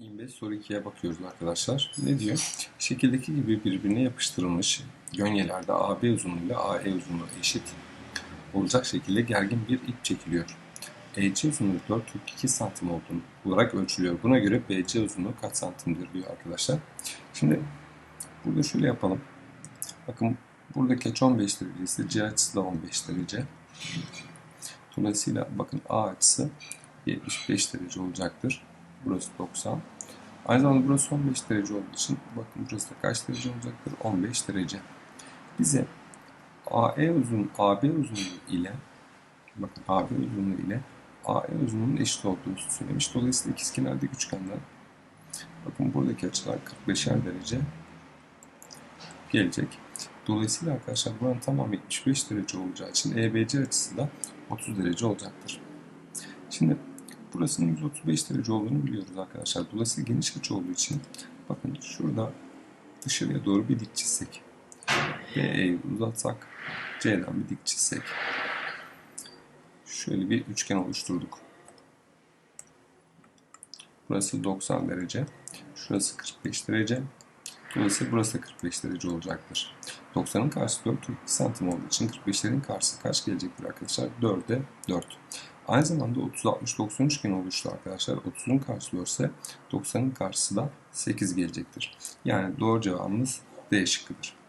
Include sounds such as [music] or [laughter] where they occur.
25 soru 2'ye bakıyoruz arkadaşlar. Ne diyor? [laughs] Şekildeki gibi birbirine yapıştırılmış gönyelerde AB uzunluğuyla AE uzunluğu eşit olacak şekilde gergin bir ip çekiliyor. EC uzunluğu 442 santim olduğunu olarak ölçülüyor. Buna göre BC uzunluğu kaç santimdir diyor arkadaşlar. Şimdi burada şöyle yapalım. Bakın buradaki açı 15 derece ise C açısı da 15 derece. Dolayısıyla bakın A açısı 75 derece olacaktır. Burası 90. Aynı zamanda burası 15 derece olduğu için bakın burası da kaç derece olacaktır? 15 derece. Bize AE uzun AB uzunluğu ile bakın AB uzunluğu ile AE uzunluğunun eşit olduğunu söylemiş. Dolayısıyla ikizkenarda üçgenden bakın buradaki açılar 45'er derece gelecek. Dolayısıyla arkadaşlar buranın tamamı 75 derece olacağı için EBC açısı da 30 derece olacaktır. Şimdi burasının 135 derece olduğunu biliyoruz arkadaşlar. Dolayısıyla geniş açı olduğu için bakın şurada dışarıya doğru bir dik çizsek. BE'yi uzatsak C'den bir dik çizsek. Şöyle bir üçgen oluşturduk. Burası 90 derece. Şurası 45 derece. Dolayısıyla burası da 45 derece olacaktır. 90'ın karşısı 4, 42 santim olduğu için 45'lerin karşısı kaç gelecektir arkadaşlar? 4'e 4. Aynı zamanda 30, 60, 90 üçgen oluştu arkadaşlar. 30'un karşısı 4 ise 90'ın karşısı da 8 gelecektir. Yani doğru cevabımız D şıkkıdır.